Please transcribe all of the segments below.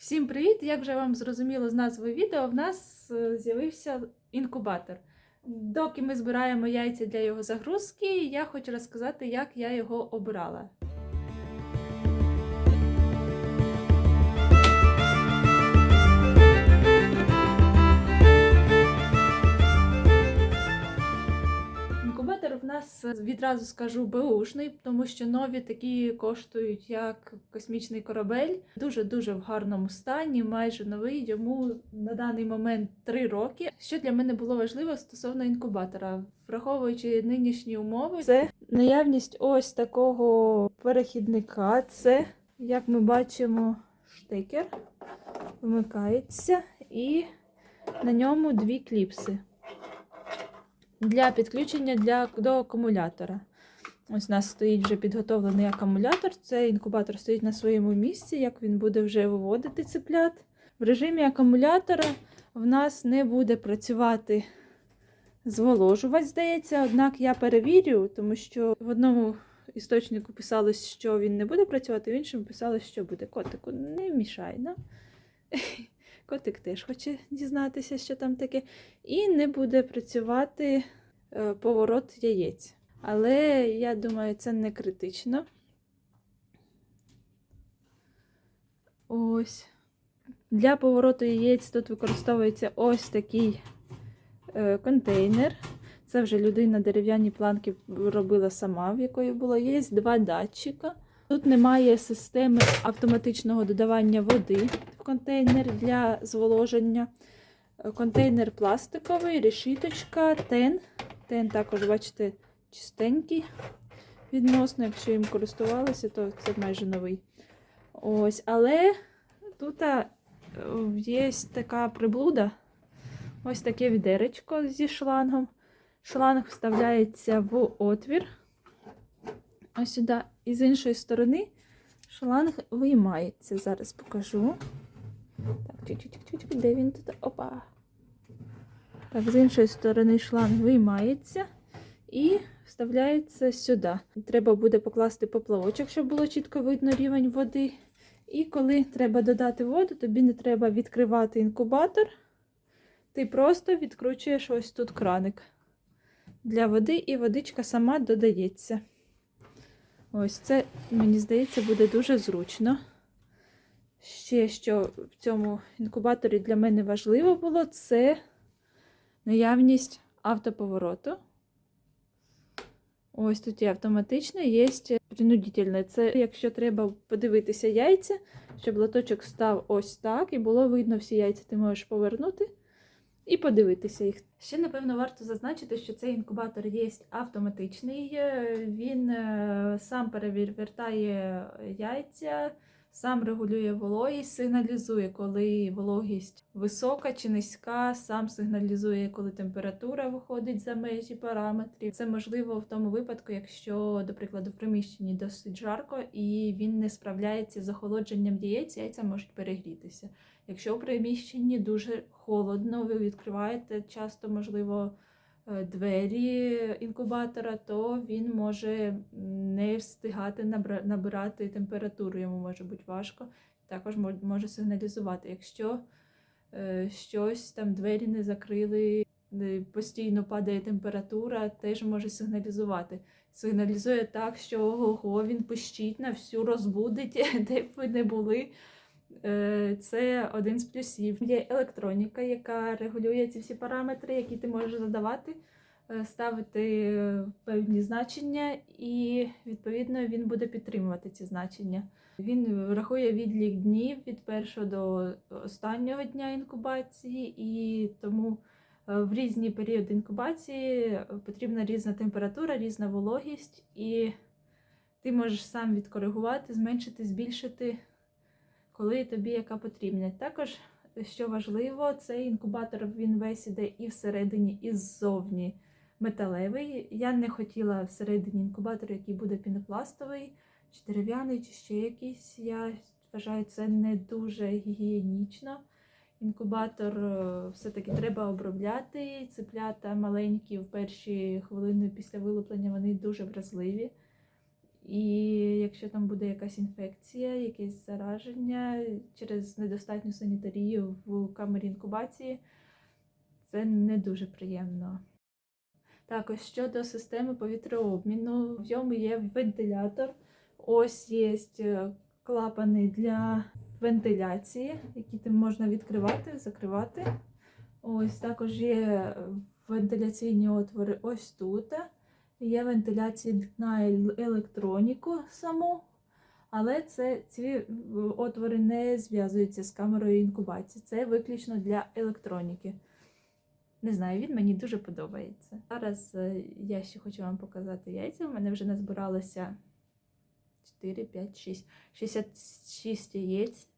Всім привіт! Як вже вам зрозуміло з назви відео, в нас е, з'явився інкубатор. Доки ми збираємо яйця для його загрузки, я хочу розказати, як я його обирала. Відразу скажу беушний, тому що нові такі коштують як космічний корабель. Дуже дуже в гарному стані, майже новий. Йому на даний момент 3 роки. Що для мене було важливо стосовно інкубатора, враховуючи нинішні умови, це наявність ось такого перехідника. Це, як ми бачимо, штекер вмикається, і на ньому дві кліпси для підключення для, до акумулятора. Ось у нас стоїть вже підготовлений акумулятор. Цей інкубатор стоїть на своєму місці, як він буде вже виводити цеплят. В режимі акумулятора в нас не буде працювати зволожувач, здається. Однак я перевірю, тому що в одному істочнику писалось, що він не буде працювати, в іншому писалось, що буде. Котику, не мішай. Да? Котик теж хоче дізнатися, що там таке. І не буде працювати поворот яєць. Але я думаю, це не критично. Ось. Для повороту яєць тут використовується ось такий е, контейнер. Це вже людина дерев'яні планки робила сама, в якої було. Є два датчика. Тут немає системи автоматичного додавання води в контейнер для зволоження. Контейнер пластиковий, решіточка, тен. Тен також, бачите, чистенький відносно. Якщо їм користувалися, то це майже новий. Ось, Але тут є така приблуда. Ось таке відеречко зі шлангом. Шланг вставляється в отвір. Ось сюди. І з іншої сторони шланг виймається. Зараз покажу. Так, чик-чик-чик-чик, де він тут? Опа. Так, з іншої сторони шланг виймається і вставляється сюди. Треба буде покласти поплавочок, щоб було чітко видно рівень води. І коли треба додати воду, тобі не треба відкривати інкубатор. Ти просто відкручуєш ось тут краник для води, і водичка сама додається. Ось це, мені здається, буде дуже зручно. Ще, що в цьому інкубаторі для мене важливо було, це наявність автоповороту. Ось тут є автоматичне, є принудительне. Це якщо треба подивитися яйця, щоб лоточок став ось так, і було видно всі яйця, ти можеш повернути і подивитися їх. Ще, напевно, варто зазначити, що цей інкубатор є автоматичний, він е, сам перевертає яйця, сам регулює вологість, сигналізує, коли вологість висока чи низька, сам сигналізує, коли температура виходить за межі параметрів. Це можливо в тому випадку, якщо, до прикладу, в приміщенні досить жарко і він не справляється з охолодженням яєць, яйця можуть перегрітися. Якщо в приміщенні дуже холодно, ви відкриваєте часто, можливо, двері інкубатора, то він може не встигати набирати температуру, йому може бути важко. Також може сигналізувати. Якщо е, щось там двері не закрили, постійно падає температура, теж може сигналізувати. Сигналізує так, що ого, він пищить на всю розбудить, де б ви не були. Е, це один з плюсів. Є електроніка, яка регулює ці всі параметри, які ти можеш задавати, е, ставити певні значення, і, відповідно, він буде підтримувати ці значення. Він рахує відлік днів від першого до останнього дня інкубації, і тому е, в різні періоди інкубації потрібна різна температура, різна вологість, і ти можеш сам відкоригувати, зменшити, збільшити коли тобі яка потрібна. Також, що важливо, цей інкубатор він весь іде і всередині, і ззовні металевий. Я не хотіла всередині інкубатор, який буде пінопластовий, чи дерев'яний, чи ще якийсь. Я вважаю, це не дуже гігієнічно. Інкубатор е, все-таки треба обробляти. Цеплята маленькі в перші хвилини після вилуплення вони дуже вразливі. І якщо там буде якась інфекція, якесь зараження через недостатню санітарію в камері інкубації, це не дуже приємно. Також щодо системи повітрообміну, в ньому є вентилятор. Ось є е, клапани для вентиляції, які там можна відкривати, закривати. Ось також є вентиляційні отвори ось тут. Є вентиляція на електроніку саму, але це, ці отвори не зв'язуються з камерою інкубації. Це виключно для електроніки. Не знаю, він мені дуже подобається. Зараз е, я ще хочу вам показати яйця. У мене вже назбиралося 4, 5, 6, 66 яєць.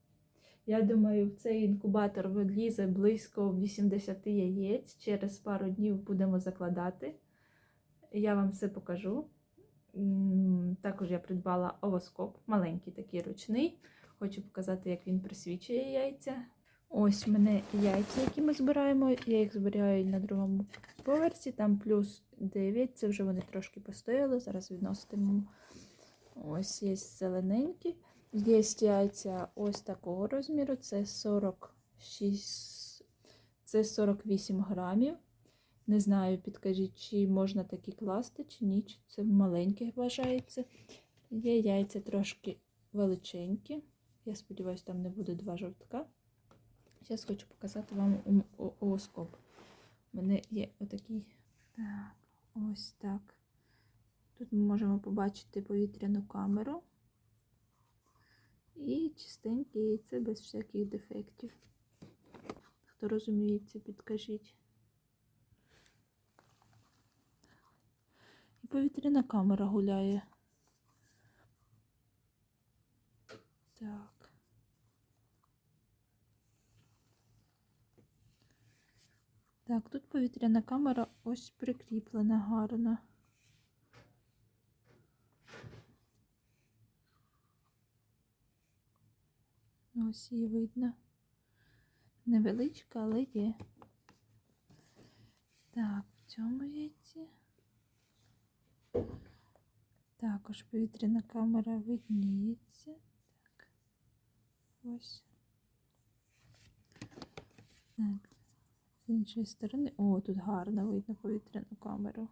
Я думаю, в цей інкубатор влізе близько 80 яєць. Через пару днів будемо закладати. Я вам все покажу. Також я придбала овоскоп, маленький такий ручний. Хочу показати, як він присвічує яйця. Ось в мене яйця, які ми збираємо. Я їх збираю на другому поверсі, там плюс 9. Це вже вони трошки постояли. Зараз відноситимемо. Ось є зелененькі. Є яйця ось такого розміру. Це 46, це 48 грамів. Не знаю, підкажіть, чи можна такі класти, чи ні, чи це маленьке вважається. Є яйця трошки величенькі. Я сподіваюся, там не буде два жовтка. Зараз хочу показати вам ом- о- ooскоп. У мене є отакий. Так, ось так. Тут ми можемо побачити повітряну камеру. І чистеньке яйце без всяких дефектів. Хто розуміється, підкажіть. І повітряна камера гуляє. Так. Так, тут повітряна камера ось прикріплена гарно. Ось її видно. Невеличка, але є. Так, в цьому яйці. Також повітряна камера видніється. Так. Ось. Так. З іншої сторони. О, тут гарно видно повітряну камеру.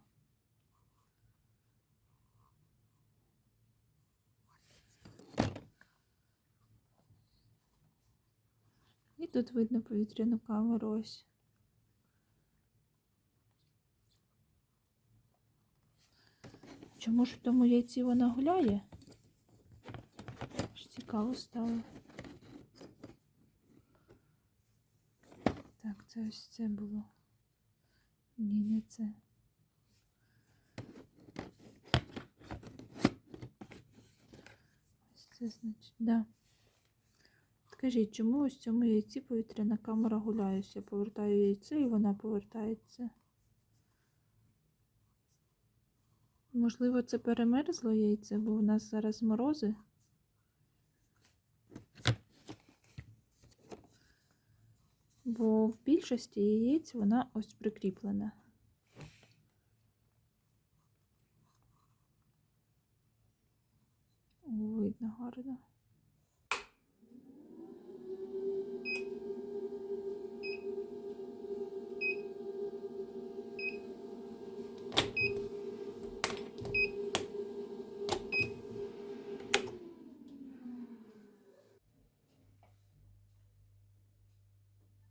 І тут видно повітряну камеру ось. Чому ж в тому яйці вона гуляє? Аж цікаво стало. Так, це ось це було. Ні, не це. Ось це значить, да. Скажіть, чому ось в цьому яйці повітряна камера гуляє? Я повертаю яйце і вона повертається. Можливо, це перемерзло яйце, бо в нас зараз морози. Бо в більшості яєць вона ось прикріплена. Видно гарно.